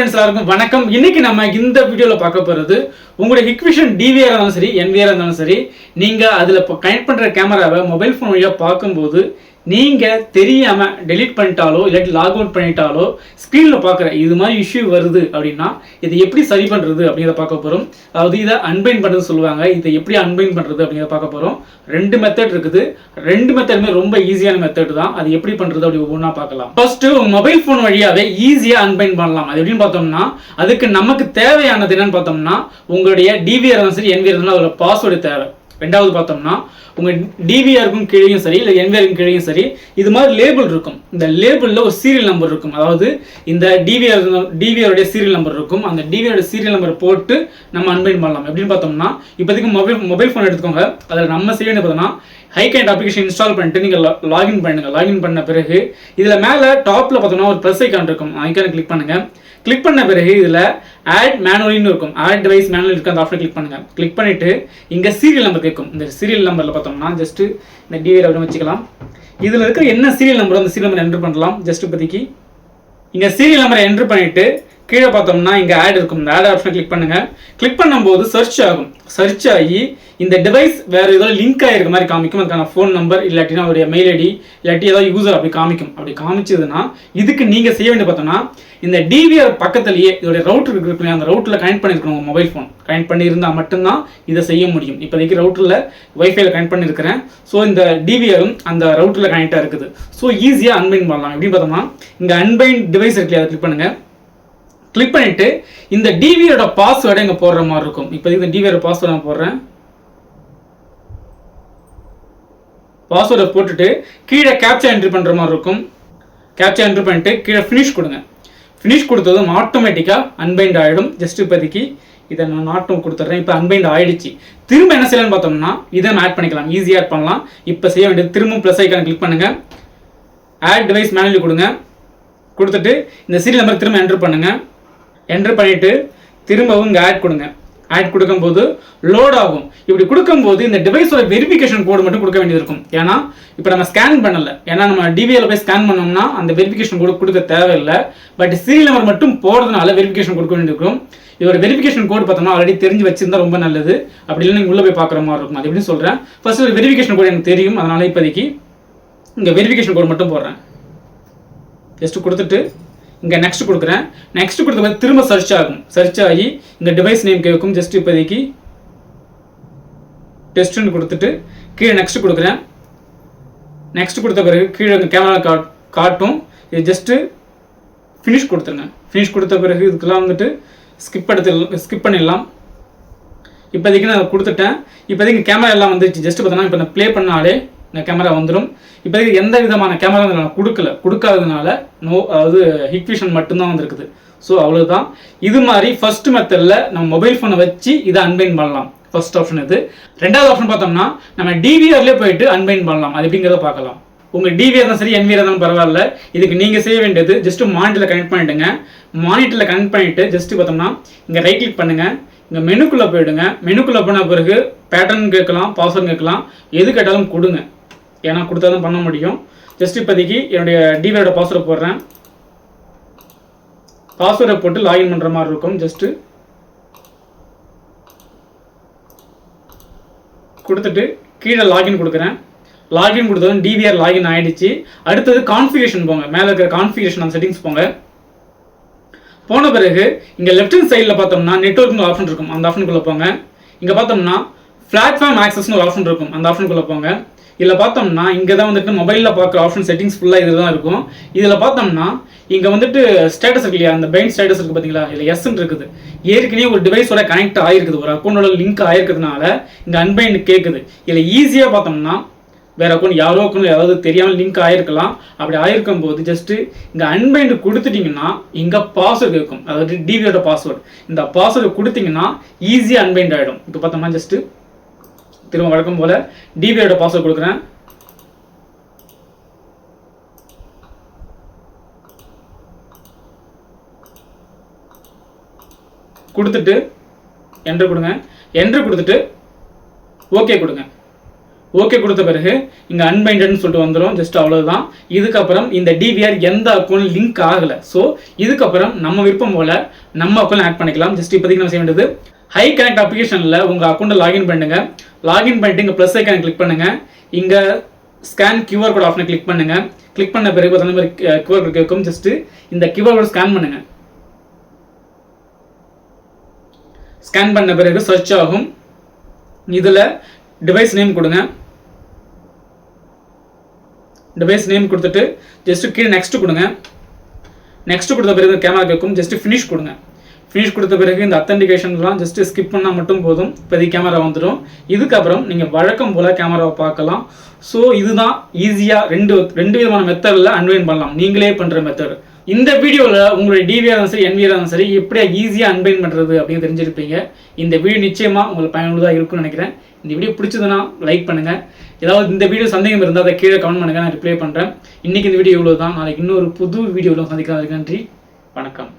Friends எல்லாருக்கும் வணக்கம். இன்னைக்கு நம்ம இந்த வீடியோல பார்க்க போறது உங்களுடைய ஹிக்விஷன் டிவிஆர் இருந்தாலும் சரி என்விஆர் இருந்தாலும் சரி நீங்க அதுல கனெக்ட் பண்ற கேமராவை மொபைல் ஃபோன் வழியா பார்க்கும்போது நீங்கள் தெரியாமல் டெலீட் பண்ணிட்டாலோ இல்லாட்டி லாக் அவுட் பண்ணிட்டாலோ ஸ்க்ரீனில் பார்க்குற இது மாதிரி இஷ்யூ வருது அப்படின்னா இதை எப்படி சரி பண்ணுறது அப்படிங்கிறத பார்க்க போகிறோம் அதாவது இதை அன்பைன் பண்ணுறது சொல்லுவாங்க. இதை எப்படி அன்பைன் பண்ணுறது அப்படிங்கிறத பார்க்க போகிறோம் ரெண்டு மெத்தட் இருக்குது. ரெண்டு மெத்தடுமே ரொம்ப ஈஸியான மெத்தட் தான். அது எப்படி பண்ணுறது அப்படி ஒவ்வொன்றா பார்க்கலாம். ஃபர்ஸ்ட்டு மொபைல் ஃபோன் வழியாகவே ஈஸியாக அன்பைன் பண்ணலாம். அது எப்படின்னு பார்த்தோம்னா அதுக்கு நமக்கு தேவையானது என்னன்னு பார்த்தோம்னா உங்களுடைய டிவிஆர் சரி என்விஆர் இருந்தாலும் அதோட பாஸ்வேர்டு தேவை. ரெண்டாவது பார்த்தோம்னா உங்கள் டிவிஆருக்கும் கீழேயும் சரி இல்லை என்விஆருக்கும் கீழேயும் சரி இது மாதிரி லேபிள் இருக்கும். இந்த லேபிளில் ஒரு சீரியல் நம்பர் இருக்கும். அதாவது இந்த டிவிஆர் டிவிஆருடைய சீரியல் நம்பர் இருக்கும். அந்த டிவிஆருடைய சீரியல் நம்பர் போட்டு நம்ம அன்பைன் பண்ணலாம். எப்படின்னு பார்த்தோம்னா இப்போதைக்கு மொபைல் மொபைல் ஃபோன் எடுத்துக்கோங்க. அதில் நம்ம சீரியல்னு பார்த்தோம்னா பார்த்தோம்னா ஹைகைண்ட் அப்ளிகேஷன் இன்ஸ்டால் பண்ணிட்டு நீங்கள் லாகின் பண்ணுங்கள் லாகின் பண்ண பிறகு இதில் மேலே டாப்பில் பார்த்தோம்னா ஒரு ப்ளஸ் ஐக்கான் இருக்கும். ஐக்கானை கிளிக் பண்ணுங்க. கிளிக் பண்ண பிறகு இதில் ஆட் மேனுவலின்னு இருக்கும். ஆட் டிவைஸ் மேனுவல் இருக்கு அந்த ஆப்ஷன் கிளிக் பண்ணுங்கள் கிளிக் பண்ணிட்டு இங்கே சீரியல் நம்பர் கேட்கும். இந்த சீரியல் நம்பரில் பார்த்தோம்னா ஜஸ்ட் இந்த டிவிஆர் அப்படின்னு வச்சுக்கலாம். இதில் இருக்கிற என்ன சீரியல் நம்பர் அந்த சீரியல் நம்பர் என்ட்ரு பண்ணலாம்? ஜஸ்ட் இப்போதைக்கு. இங்கே சீரியல் நம்பரை என்டர் பண்ணிட்டு கீழே பார்த்தோம்னா இங்கே ஆட் இருக்கும். இந்த ஆட் ஆப்ஷனை கிளிக் பண்ணுங்கள் கிளிக் பண்ணும்போது சர்ச் ஆகும். சர்ச் ஆகி இந்த டிவைஸ் வேறு ஏதோ லிங்க் ஆகிருக்க மாதிரி காமிக்கும். அதுக்கான ஃபோன் நம்பர் இல்லாட்டினா அவருடைய மெயில் ஐடி இல்லாட்டி ஏதாவது யூசர் அப்படி காமிக்கும். அப்படி காமிச்சதுன்னா இதுக்கு நீங்கள் செய்ய வேண்டிய பார்த்தோம்னா இந்த டிவிஆர் பக்கத்துலேயே இதோடைய ரவுட்டர் இருக்கு அந்த ரவுட்டரில் கனெக்ட் பண்ணியிருக்கணும் உங்கள் மொபைல் ஃபோன் கனெக்ட் பண்ணியிருந்தால் மட்டும்தான் இதை செய்ய முடியும். இப்போதைக்கு ரவுட்டரில் ஒய்ஃபைல கனெக்ட் பண்ணியிருக்கிறேன் ஸோ இந்த டிவிஆரும் அந்த ரவுட்டரில் கனெக்டாக இருக்குது. ஸோ ஈஸியாக அன்பைன் பண்ணலாம். எப்படி பார்த்தோம்னா இங்கே அன்பைன் டிவைஸ் இருக்கு அதை கிளிக் பண்ணுங்கள் கிளிக் பண்ணிட்டு இந்த டிவியோட பாஸ்வேர்டை இங்கே போடுற மாதிரி இருக்கும். இப்போதைக்கு இந்த டிவியோட பாஸ்வேர்டு நான் போடுறேன்? பாஸ்வேர்டை போட்டுட்டு கீழே கேப்சா என்ட்ரி பண்ணுற மாதிரி இருக்கும். கேப்சா என்ட்ரி பண்ணிட்டு கீழே ஃபினிஷ் கொடுங்க. ஃபினிஷ் கொடுத்ததும் ஆட்டோமேட்டிக்காக அன்பைண்ட் ஆகிடும் ஜஸ்ட் இப்போதைக்கு இதை நான் நாட்டும் கொடுத்துட்றேன். இப்போ அன்பைண்ட் ஆயிடுச்சு. திரும்ப என்ன செய்யலாம்னு பார்த்தோம்னா இதை நம்ம ஆட் பண்ணிக்கலாம். ஈஸியாக ஆட் பண்ணலாம். இப்போ செய்ய வேண்டியது திரும்ப ப்ளஸ் ஐக்கான கிளிக் பண்ணுங்கள் ஆட் டிவைஸ் மேனுவலி கொடுங்க. கொடுத்துட்டு இந்த சீரியல் நம்பர் திரும்ப என்ட்ரு பண்ணுங்கள் என்ட்ரு பண்ணிவிட்டு திரும்பவும் இங்கே ஆட் கொடுங்க. ஆட் கொடுக்கும்போது லோட் ஆகும். இப்படி கொடுக்கும்போது இந்த டிவைஸோட வெரிஃபிகேஷன் கோடு மட்டும் கொடுக்க வேண்டியது இருக்கும். ஏன்னா இப்போ நம்ம ஸ்கேன் பண்ணலை. ஏன்னா நம்ம டிவியில் போய் ஸ்கேன் பண்ணோம்னா அந்த வெரிஃபிகேஷன் கோடு கொடுக்க தேவையில்லை. பட் சீரியல் நம்பர் மட்டும் போடுறதுனால வெரிஃபிகேஷன் கொடுக்க வேண்டியிருக்கும் இதோட வெரிஃபிகேஷன் கோட் பார்த்தோம்னா ஆல்ரெடி தெரிஞ்சு வச்சிருந்தா ரொம்ப நல்லது. அப்படி இல்லை நீங்கள் உள்ளே போய் பார்க்குற மாதிரி இருக்கும். அது எப்படி சொல்கிறேன் ஃபர்ஸ்ட் ஒரு வெரிஃபிகேஷன் கோட் எனக்கு தெரியும். அதனால இப்போதைக்கு இங்கே வெரிஃபிகேஷன் கோட் மட்டும் போடுறேன். ஜஸ்ட் கொடுத்துட்டு இங்கே நெக்ஸ்ட் கொடுக்குறேன். நெக்ஸ்ட் கொடுத்த மாதிரி திரும்ப சர்ச் ஆகும். சர்ச் ஆகி இங்கே டிவைஸ் நேம் கேட்கும். ஜஸ்ட் இப்போதைக்கு டெஸ்ட்னு கொடுத்துட்டு கீழே நெக்ஸ்ட் கொடுக்குறேன். நெக்ஸ்ட் கொடுத்த பிறகு கீழே கேமரா காட் காட்டும். இது ஜஸ்ட்டு ஃபினிஷ் கொடுத்துருங்க. ஃபினிஷ் கொடுத்த பிறகு இதுக்கெல்லாம் வந்துட்டு ஸ்கிப் எடுத்து ஸ்கிப் பண்ணிடலாம். இப்போதைக்கு நான் கொடுத்துட்டேன். இப்போதைக்கு கேமரா எல்லாம் வந்துருச்சு. ஜஸ்ட் பார்த்தோன்னா இப்போ நான் ப்ளே பண்ணாலே கேமரா வந்துடும் இப்போதைக்கு எந்த விதமான கேமரா நான் கொடுக்கல. கொடுக்காததுனால நோ அதாவது ஹிக்விஷன் மட்டும்தான் வந்திருக்குது. ஸோ அவ்வளோதான் இது மாதிரி ஃபர்ஸ்ட் மெத்தடில் நம்ம மொபைல் ஃபோனை வச்சு இதை அன்பைன் பண்ணலாம். ஃபர்ஸ்ட் ஆப்ஷன் இது. ரெண்டாவது ஆப்ஷன் பார்த்தோம்னா நம்ம டிவிஆர்லேயே போயிட்டு அன்பைன் பண்ணலாம். அது எப்படிங்கிறத பார்க்கலாம். உங்கள் டிவிஆர் தான் சரி என்விஆர் தான் பரவாயில்ல. இதுக்கு நீங்கள் செய்ய வேண்டியது ஜஸ்ட் மானிட்டரில் கனெக்ட் பண்ணிவிடுங்க மானிட்டரில் கனெக்ட் பண்ணிவிட்டு ஜஸ்ட் பார்த்தோம்னா இங்கே ரைட் கிளிக் பண்ணுங்கள் இங்கே மெனுக்குள்ளே போயிடுங்க. மெனுக்குள்ளே போன பிறகு பேட்டர்ன் கேட்கலாம் பாஸ்வேர்ட் கேட்கலாம். எது கேட்டாலும் கொடுங்க. ஏன்னா கொடுத்தா தான் பண்ண முடியும். ஜஸ்ட் இப்போதைக்கு என்னுடைய டிவியோட பாஸ்வேர்டை போடுறேன். பாஸ்வேர்டை போட்டு லாகின் பண்ணுற மாதிரி இருக்கும் ஜஸ்ட்டு கொடுத்துட்டு கீழே லாகின் கொடுக்குறேன். லாகின் கொடுத்ததும் டிவிஆர் லாகின் ஆகிடுச்சு அடுத்தது கான்ஃபிகேஷன் போங்க. மேலே இருக்கிற கான்ஃபிகேஷன் அந்த செட்டிங்ஸ் போங்க. போன பிறகு இங்கே லெஃப்ட் ஹேண்ட் சைடில் பார்த்தோம்னா நெட்ஒர்க்னு ஆப்ஷன் இருக்கும். அந்த ஆப்ஷனுக்குள்ளே போங்க. இங்கே பார்த்தோம்னா பிளாட்ஃபார்ம் ஆக்சஸ்னு ஒரு ஆப்ஷன் இருக்கும். அந்த ஆப்ஷனுக்குள்ளே போங்க. இதில் பார்த்தோம்னா இங்கே தான் வந்துட்டு மொபைலில் பார்க்குற ஆப்ஷன் செட்டிங்ஸ் ஃபுல்லாக இது தான் இருக்கும். இதில் பார்த்தோம்னா இங்கே வந்துட்டு ஸ்டேட்டஸ் இருக்கு இல்லையா? அந்த பெயின் ஸ்டேட்டஸ் இருக்குது பார்த்தீங்களா இதில் எஸ்ன்னு இருக்குது. ஏற்கனவே ஒரு டிவைஸோட கனெக்ட் ஆகிருக்குது ஒரு அக்கௌண்டோட லிங்க் ஆகிருக்கிறதுனால இங்கே அன்பைன் கேட்குது இதில் ஈஸியாக பார்த்தோம்னா வேற அக்கௌண்ட் யாரோ அக்கௌண்ட் ஏதாவது தெரியாமல் லிங்க் ஆகிருக்கலாம் அப்படி ஆகிருக்கும் போது ஜஸ்ட்டு இங்கே அன்பைண்டு கொடுத்துட்டிங்கன்னா இங்கே பாஸ்வேர்டு கேட்கும் அதாவது டிவியோட பாஸ்வேர்டு இந்த பாஸ்வேர்டு கொடுத்தீங்கன்னா ஈஸியாக அன்பைண்ட் ஆகிடும் இப்போ பார்த்தோம்னா ஜஸ்ட்டு திரும்ப வழக்கம் போல் டிவியோட பாஸ்வேர்டு கொடுக்குறேன். கொடுத்துட்டு என்ட்ரு கொடுங்க. என்ட்ரு கொடுத்துட்டு ஓகே கொடுங்க. ஓகே கொடுத்த பிறகு இங்கே அன்பைண்டட்னு சொல்லிட்டு வந்துடும் ஜஸ்ட் அவ்வளவுதான். இதுக்கப்புறம் இந்த டிவிஆர் எந்த அக்கௌண்ட் லிங்க் ஆகலை. ஸோ இதுக்கப்புறம் நம்ம விருப்பம் போல நம்ம அக்கௌண்ட் ஆட் பண்ணிக்கலாம். ஜஸ்ட் இப்போதைக்கு நம்ம செய்ய வேண்டியது ஹை கனெக்ட் அப்ளிகேஷனில் உங்கள் அக்கௌண்ட்டை லாகின் பண்ணுங்கள் லாகின் பண்ணிட்டு இங்கே ப்ளஸ் ஐக்கான கிளிக் பண்ணுங்கள் இங்கே ஸ்கேன் கியூஆர் கோட் ஆப்ஷனை கிளிக் பண்ணுங்கள் கிளிக் பண்ண பிறகு அந்த மாதிரி கியூஆர் கோட் கேட்கும். ஜஸ்ட்டு இந்த கியூஆர் கோட் ஸ்கேன் பண்ணுங்கள் ஸ்கேன் பண்ண பிறகு சர்ச் ஆகும். இதில் டிவைஸ் நேம் கொடுங்க. டிவைஸ் நேம் கொடுத்துட்டு ஜஸ்ட்டு கீழே நெக்ஸ்ட் கொடுங்க. நெக்ஸ்ட் கொடுத்த பிறகு கேமரா கேட்கும். ஜஸ்ட் ஃபினிஷ் கொடுங்க. ஃபினிஷ் கொடுத்த பிறகு இந்த அத்தன்டிகேஷன்லாம் ஜஸ்ட் ஸ்கிப் பண்ணால் மட்டும் போதும். இப்போதைக்கு கேமரா வந்துடும் இதுக்கப்புறம் நீங்கள் வழக்கம் போல் கேமராவை பார்க்கலாம். ஸோ இதுதான் ஈஸியாக ரெண்டு ரெண்டு விதமான மெத்தடில் அன்வைன் பண்ணலாம். நீங்களே பண்ணுற மெத்தட் இந்த வீடியோவில் உங்களுடைய டிவியாக இருந்தாலும் சரி என்வியாக இருந்தாலும் சரி எப்படியா ஈஸியாக அன்பைன் பண்ணுறது அப்படின்னு தெரிஞ்சிருப்பீங்க. இந்த வீடியோ நிச்சயமாக உங்களுக்கு பயனுள்ளதாக இருக்கும்னு நினைக்கிறேன். இந்த வீடியோ பிடிச்சதுன்னா லைக் பண்ணுங்கள் ஏதாவது இந்த வீடியோ சந்தேகம் இருந்தால் அதை கீழே கமெண்ட் பண்ணுங்கள் நான் ரிப்ளை பண்ணுறேன் இன்றைக்கி இந்த வீடியோ இவ்வளோ தான் நாளைக்கு இன்னொரு புது வீடியோவில் சந்திக்கலாம் நன்றி. வணக்கம்.